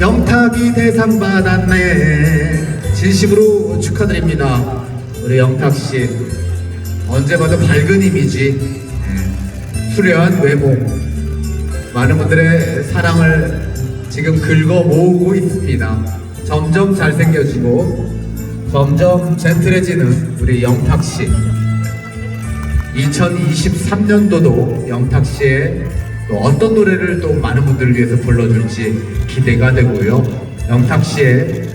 영탁이 대상 받았네. 진심으로 축하드립니다. 우리 영탁 씨. 언제 봐도 밝은 이미지, 예, 수려한 외모, 많은 분들의 사랑을 지금 긁어 모으고 있습니다. 점점 잘생겨지고 점점 젠틀해지는 우리 영탁 씨. 2023년도도 영탁 씨의 또 어떤 노래를 또 많은 분들을 위해서 불러줄지 기대가 되고요. 영탁 씨의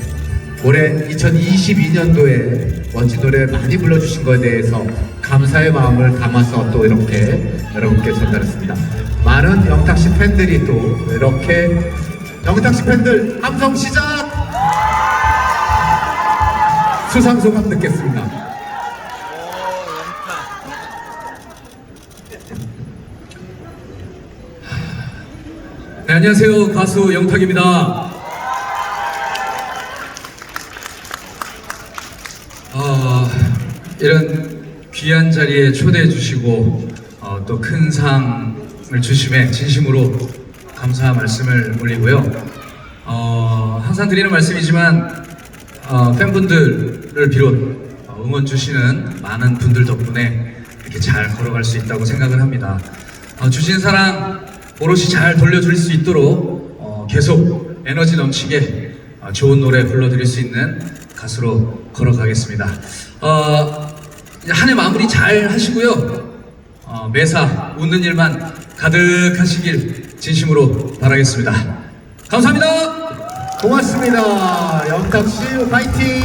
올해 2022년도에 멋진 노래 많이 불러주신 것에 대해서 감사의 마음을 담아서 또 이렇게 여러분께 전달했습니다. 많은 영탁 씨 팬들이 또 이렇게 영탁 씨 팬들 함성 시작! 수상 소감 듣겠습니다. 네, 안녕하세요. 가수 영탁입니다. 어, 이런 귀한 자리에 초대해 주시고 어, 또큰 상을 주심에 진심으로 감사 말씀을 올리고요. 어, 항상 드리는 말씀이지만 어, 팬분들을 비롯 어, 응원 주시는 많은 분들 덕분에 이렇게 잘 걸어갈 수 있다고 생각을 합니다. 어, 주신 사랑 오롯이 잘 돌려드릴 수 있도록 어, 계속 에너지 넘치게 어, 좋은 노래 불러드릴 수 있는 가수로 걸어가겠습니다. 어, 한 해 마무리 잘 하시고요. 어, 매사 웃는 일만 가득하시길 진심으로 바라겠습니다. 감사합니다. 고맙습니다. 영탁 씨 파이팅!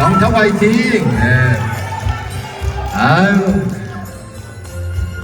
영탁 파이팅! 네. 아유.